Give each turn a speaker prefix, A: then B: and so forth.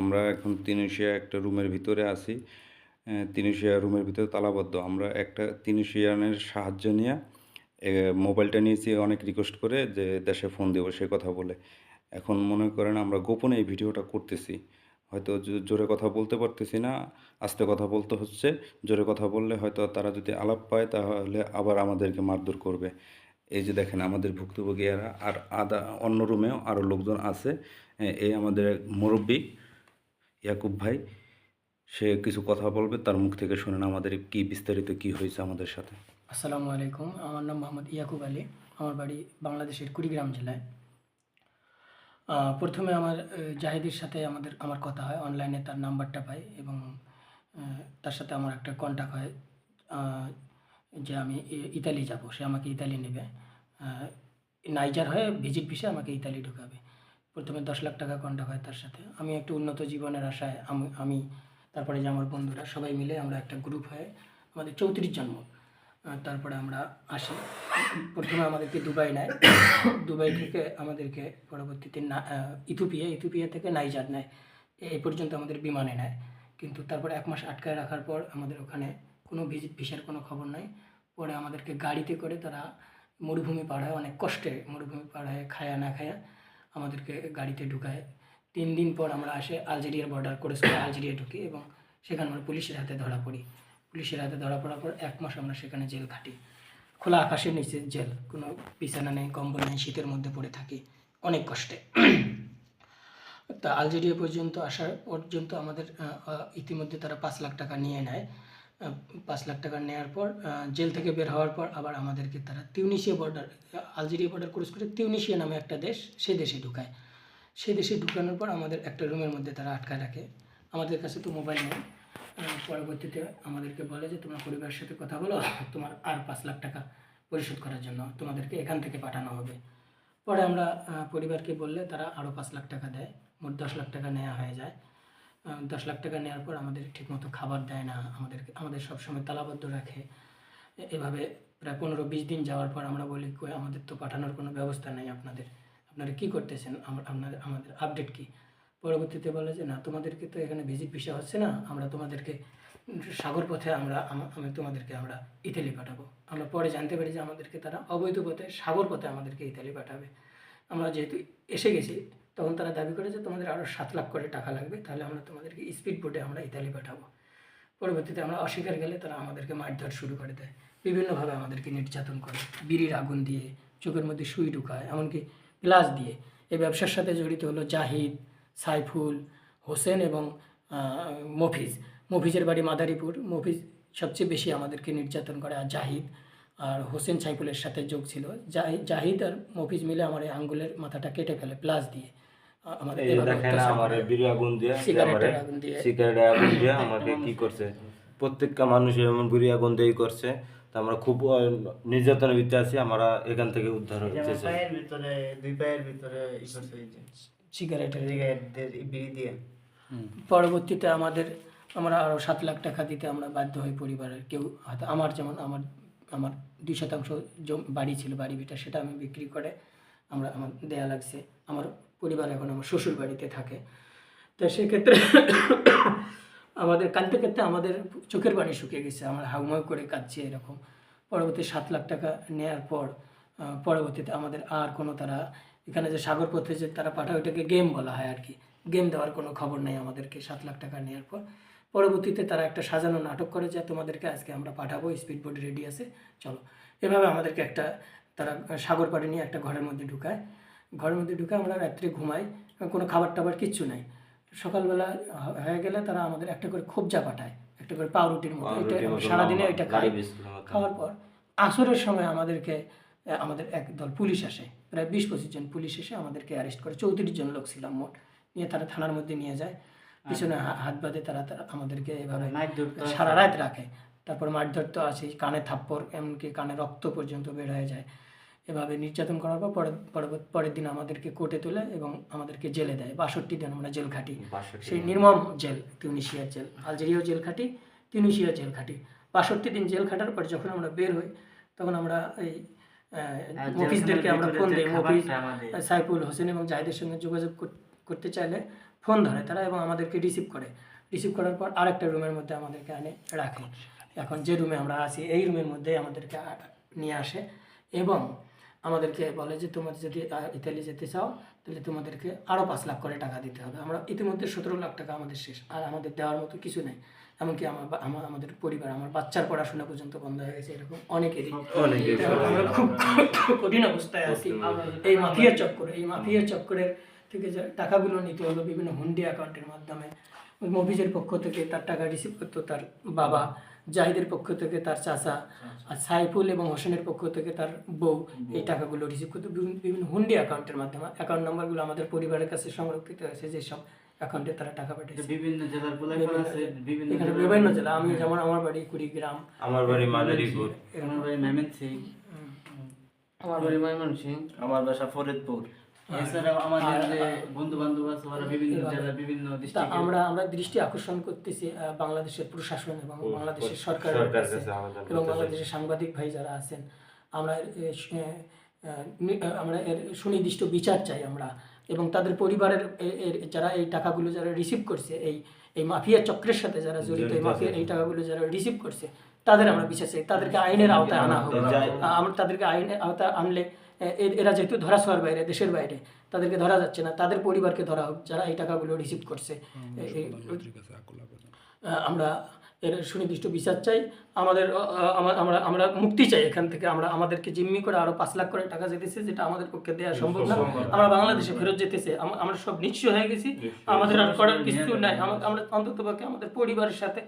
A: আমরা এখন তিনুশিয়া একটা রুমের ভিতরে আছি। তিনুশিয়া রুমের ভিতরে তালাবদ্ধ। আমরা একটা তিনুশিয়ানের সাহায্য নিয়ে মোবাইলটা নিয়েছি অনেক রিকোয়েস্ট করে যে দেশে ফোন দেবো, সে কথা বলে। এখন মনে করেন আমরা গোপনে এই ভিডিওটা করতেছি। হয়তো জোরে কথা বলতে পারতেছি না, আস্তে কথা বলতে হচ্ছে। জোরে কথা বললে হয়তো তারা যদি আলাপ পায়, তাহলে আবার আমাদেরকে মারধর করবে। এই যে দেখেন আমাদের ভুক্তভোগীরা আর আদা, অন্য রুমেও আরও লোকজন আছে। এই আমাদের মুরব্বী ইয়াকুব ভাই, সে কিছু কথা বলবে, তার মুখ থেকে শুনেন আমাদের কি বিস্তারিত, কি হয়েছে আমাদের সাথে।
B: আসসালামু আলাইকুম, আমার নাম মোহাম্মদ ইয়াকুব আলী, আমার বাড়ি বাংলাদেশের কুড়িগ্রাম জেলায়। প্রথমে আমার জাহিদের সাথে আমাদের, আমার কথা হয়, অনলাইনে তার নাম্বারটা পাই এবং তার সাথে আমার একটা কন্ট্যাক্ট হয় যে আমি ইতালি যাব, সে আমাকে ইতালি নেবে। নাইজার হয়ে ভিজিট ভিসে আমাকে ইতালি ঢুকাবে। প্রথমে দশ লাখ টাকা কন্ট্যাক্ট হয় তার সাথে। আমি একটু উন্নত জীবনের আশায় আমি আমি তারপরে যে আমার বন্ধুরা সবাই মিলে আমরা একটা গ্রুপ হয়ে আমাদের চৌত্রিশ জন্ম তারপরে আমরা আসি। প্রথমে আমাদেরকে দুবাই নেয়। দুবাই থেকে আমাদেরকে পরবর্তীতে না আহ, ইথিওপিয়া থেকে নাইজার নেয়। এই পর্যন্ত আমাদের বিমানে নেয়। কিন্তু তারপরে এক মাস আটকায় রাখার পর আমাদের ওখানে কোনো ভিজিট ভিসার কোনো খবর নাই। পরে আমাদেরকে গাড়িতে করে তারা মরুভূমি পার হয় অনেক কষ্টে মরুভূমি পার খায়া না খায়া আমাদেরকে গাড়িতে ঢুকায়। তিন দিন পর আমরা আসে আলজেরিয়ার বর্ডার করে আলজেরিয়া ঢুকি এবং সেখানে আমরা পুলিশের হাতে ধরা পড়ি। পুলিশের হাতে ধরা পড়ার পর এক মাস আমরা সেখানে জেল খাটি। খোলা আকাশের নিচে জেল, কোনো বিছানা নেই, কম্বল নেই, শীতের মধ্যে পড়ে থাকি। অনেক কষ্টে। তা আলজেরিয়া পর্যন্ত আসার পর্যন্ত আমাদের ইতিমধ্যে তারা পাঁচ লাখ টাকা নিয়ে নেয়। পাঁচ লাখ টাকা নেওয়ার পর জেল থেকে বের হওয়ার পর আবার আমাদেরকে তারা Tunisia border Algeria border cross করে তিউনিশিয়া নামে একটা দেশ, সে দেশে ঢুকায়। সেই দেশে ঢুকানোর পর আমাদের একটা রুমের মধ্যে তারা আটকায় রাখে। আমাদের কাছে তো মোবাইল নেই। পরবর্তীতে আমাদেরকে বলে যে, তোমার পরিবারের সাথে কথা বলো, তোমার আর পাঁচ লাখ টাকা পরিশোধ করার জন্য তোমাদেরকে এখান থেকে পাঠানো হবে। পরে আমরা পরিবারকে বললে, তারা আরও পাঁচ লাখ টাকা দেয়, মোট দশ লাখ টাকা নেওয়া হয়ে যায়। দশ লাখ টাকা নেওয়ার পর আমাদের ঠিকমতো খাবার দেয় না, আমাদেরকে, আমাদের সবসময় তালাবদ্ধ রাখে। এভাবে প্রায় পনেরো বিশ দিন যাওয়ার পর আমরা বলি, কই, আমাদের তো পাঠানোর কোনো ব্যবস্থা নেই আপনাদের। আপনারা কী করতেছেন? আপনাদের, আমাদের আপডেট কি? পরবর্তীতে বলে যে, না, তোমাদেরকে তো এখানে ভিজিট ভিসা হচ্ছে না, আমরা তোমাদেরকে, সাগর পথে আমরা আমি তোমাদেরকে আমরা ইতালি পাঠাবো। আমরা পরে জানতে পারি যে আমাদেরকে তারা অবৈধ পথে, সাগর পথে আমাদেরকে ইতালি পাঠাবে। আমরা যেহেতু এসে গেছি তখন তারা দাবি করে যে তোমাদের আরও সাত লাখ করে টাকা লাগবে, তাহলে আমরা তোমাদেরকে স্পিড বোটে আমরা ইতালি পাঠাবো। পরবর্তীতে আমরা অস্বীকার গেলে তারা আমাদেরকে মারধর শুরু করে দেয়। বিভিন্নভাবে আমাদেরকে নির্যাতন করে, বিড়ির আগুন দিয়ে, চোখের মধ্যে সুই ঢুকায়, এমনকি গ্লাস দিয়ে। এই ব্যবসার সাথে জড়িত হলো জাহিদ, সাইফুল, হোসেন এবং মফিজ। মফিজের বাড়ি মাদারীপুর। মফিজ সবচেয়ে বেশি আমাদেরকে নির্যাতন করে, আর জাহিদ আর হোসেন সাইফুলের সাথে যোগ ছিল। জাহিদ আর মফিজ মিলে আমার এই আঙ্গুলের মাথাটা কেটে ফেলে প্লাস দিয়ে। আমাদের
C: এই যে
B: এভাবে
C: দেখেন আমার বিড়ি আগুন দিয়ে
B: সিগারেটের আগুন দিয়ে।
C: সিগারেটের আগুন দিয়ে আমাকে কি করছে? প্রত্যেকটা মানুষ এমন বিড়ি আগুন দিয়েই করছে তা আমরা খুব নির্যাতনের ভিতরে আছি আমরা এখান থেকে উদ্ধার হচ্ছে
D: পায়ের ভিতরে দুই পায়ের ভিতরে ই করছে
B: সিগারেটের
D: দিয়ে বিড়ি দিয়ে।
B: পরবর্তীতে আমাদের আমরা আরও সাত লাখ টাকা দিতে আমরা বাধ্য হই পরিবারের কেউ আমার যেমন আমার আমার দুই শতাংশ বাড়ি ছিল, বাড়ি ভিটা, সেটা আমি বিক্রি করে আমরা, আমার দেয়া লাগছে। আমার পরিবার এখন আমার শ্বশুর বাড়িতে থাকে। তো সেক্ষেত্রে আমাদের, কাঁদতে কাঁদতে আমাদের চোখের পানি শুকিয়ে গেছে। আমরা হাউমাউ করে কাঁদছি এরকম। পরবর্তী সাত লাখ টাকা নেয়ার পর পরবর্তীতে আমাদের আর কোনো তারা, এখানে যে সাগর পথে যে তারা পাঠায়, ওইটাকে গেম বলা হয় আর কি। গেম দেওয়ার কোনো খবর নেই আমাদেরকে সাত লাখ টাকা নেওয়ার পর। পরবর্তীতে তারা একটা সাজানো নাটক করে যে তোমাদেরকে আজকে আমরা পাঠাবো স্পিড বোট রেডি আছে চলো। এভাবে আমাদেরকে একটা তারা সাগর পাড়ে নিয়ে একটা ঘরের মধ্যে ঢুকায়। ঘরের মধ্যে ঢুকে আমরা রাত্রে ঘুমাই কোনো খাবার টাবার কিচ্ছু নাই। সকালবেলা হয়ে গেলে তারা আমাদের একটা করে খোবজা পাঠায় একটা করে পাউরুটির মতো এটা সারাদিনে এটা খাই। খাওয়ার পর আসরের সময় আমাদেরকে আমাদের এক দল পুলিশ আসে প্রায় বিশ পঁচিশ জন পুলিশ এসে আমাদেরকে অ্যারেস্ট করে চৌত্রিশ জন লোক ছিলাম মোট নিয়ে তারা থানার মধ্যে নিয়ে যায়। পিছনে হাত বাঁধে তারা আমাদেরকে এভাবে সারা রাত রাখে। তারপর মারধর তো আছে কানে থাপ্পড় এমনকি কানে রক্ত পর্যন্ত বের হয়ে যায়। এভাবে নির্যাতন করার পর পরের পরের দিন আমাদেরকে কোর্টে তোলে এবং আমাদেরকে জেলে দেয়। বাষট্টি দিন আমরা জেল খাটি। সেই নির্মম জেল তিউনিশিয়ার জেল আলজেরিয়াও জেল খাটি তিউনিশিয়া জেল খাটি। বাষট্টি দিন জেল খাটার পর যখন আমরা বের হই তখন আমরা এই মফিজদেরকে আমরা ফোন দিই। মফিজ সাইফুল হোসেন এবং জাহিদের সঙ্গে যোগাযোগ করতে চাইলে ফোন ধরে তারা এবং আমাদেরকে রিসিভ করে। রিসিভ করার পর আরেকটা রুমের মধ্যে আমাদেরকে আনে রাখে। এখন যে রুমে আমরা আছি এই রুমের মধ্যে আমাদেরকে নিয়ে আসে এবং আমাদেরকে বলে যে তোমরা যদি ইতালি যেতে চাও তাহলে তোমাদেরকে আরও পাঁচ লাখ করে টাকা দিতে হবে। আমরা ইতিমধ্যে সতেরো লাখ টাকা আমাদের শেষ। আর আমাদের দেওয়ার মতো কিছু নেই। এমনকি আমার আমার আমাদের পরিবার আমার বাচ্চার পড়াশোনা পর্যন্ত বন্ধ হয়ে গেছে এরকম অনেকেরই আমরা খুব কঠিন অবস্থায় আছি। এই মাফিয়া চক্করে এই মাফিয়া চক্করের থেকে যে টাকাগুলো নিতে হলো বিভিন্ন হুন্ডি অ্যাকাউন্টের মাধ্যমে। মফিজের পক্ষ থেকে তার টাকা রিসিভ করতো তার বাবা জাহিদের পক্ষ থেকে তার চাচা আর সাইফুল এবং হোসেনের পক্ষ থেকে তার বউ এই টাকাগুলো রিসিভ করতো। বিভিন্ন বিভিন্ন হুন্ডি অ্যাকাউন্টের মাধ্যমে। অ্যাকাউন্ট নাম্বারগুলো আমাদের পরিবারের কাছে সংরক্ষিত হয়েছে যেসব অ্যাকাউন্টে তারা টাকা পাঠিয়েছে।
D: বিভিন্ন জেলার
B: বিভিন্ন- জেলা। আমি যেমন আমার বাড়ি কুড়িগ্রাম
C: আমার বাড়ি মাদারীপুর।
D: আমার বাড়ি ময়মনসিং
E: আমার বাড়ি ময়মনসিং
D: আমার বাসা ফরিদপুর। এছাড়াও আমাদের যে বন্ধু বান্ধব আছে ওরা বিভিন্ন জেলা বিভিন্ন
B: আমরা আমরা দৃষ্টি আকর্ষণ করতেছি বাংলাদেশের প্রশাসন এবং বাংলাদেশের
C: আমাদের
B: এবং বাংলাদেশের সাংবাদিক ভাই যারা আছেন আমরা আমরা এর সুনির্দিষ্ট বিচার চাই আমরা এবং তাদের পরিবারের যারা এই টাকাগুলো যারা রিসিভ করছে এই এই মাফিয়া চক্রের সাথে যারা জড়িত এই মাফিয়া এই টাকাগুলো যারা রিসিভ করছে তাদের আমরা বিচার চাই তাদেরকে আইনের আওতায় আনা হোক। আমরা তাদেরকে আইনের আওতায় আনলে এরা যেহেতু ধরা ছোঁয়ার বাইরে দেশের বাইরে তাদেরকে ধরা যাচ্ছে না তাদের পরিবারকে ধরা হোক যারা এই টাকাগুলো রিসিভ করছে। আমরা এর সুনির্দিষ্ট বিচার চাই। আমাদের আমরা আমরা মুক্তি চাই এখান থেকে। আমরা আমাদেরকে জিম্মি করে আরও পাঁচ লাখ করে টাকা যেতেছে যেটা আমাদের পক্ষে দেওয়া সম্ভব না। আমরা বাংলাদেশে ফেরত যেতেছে আমরা সব নিশ্চয় হয়ে গেছি। আমাদের আর করার কিছু নাই। আমরা অন্তত পক্ষে আমাদের পরিবারের সাথে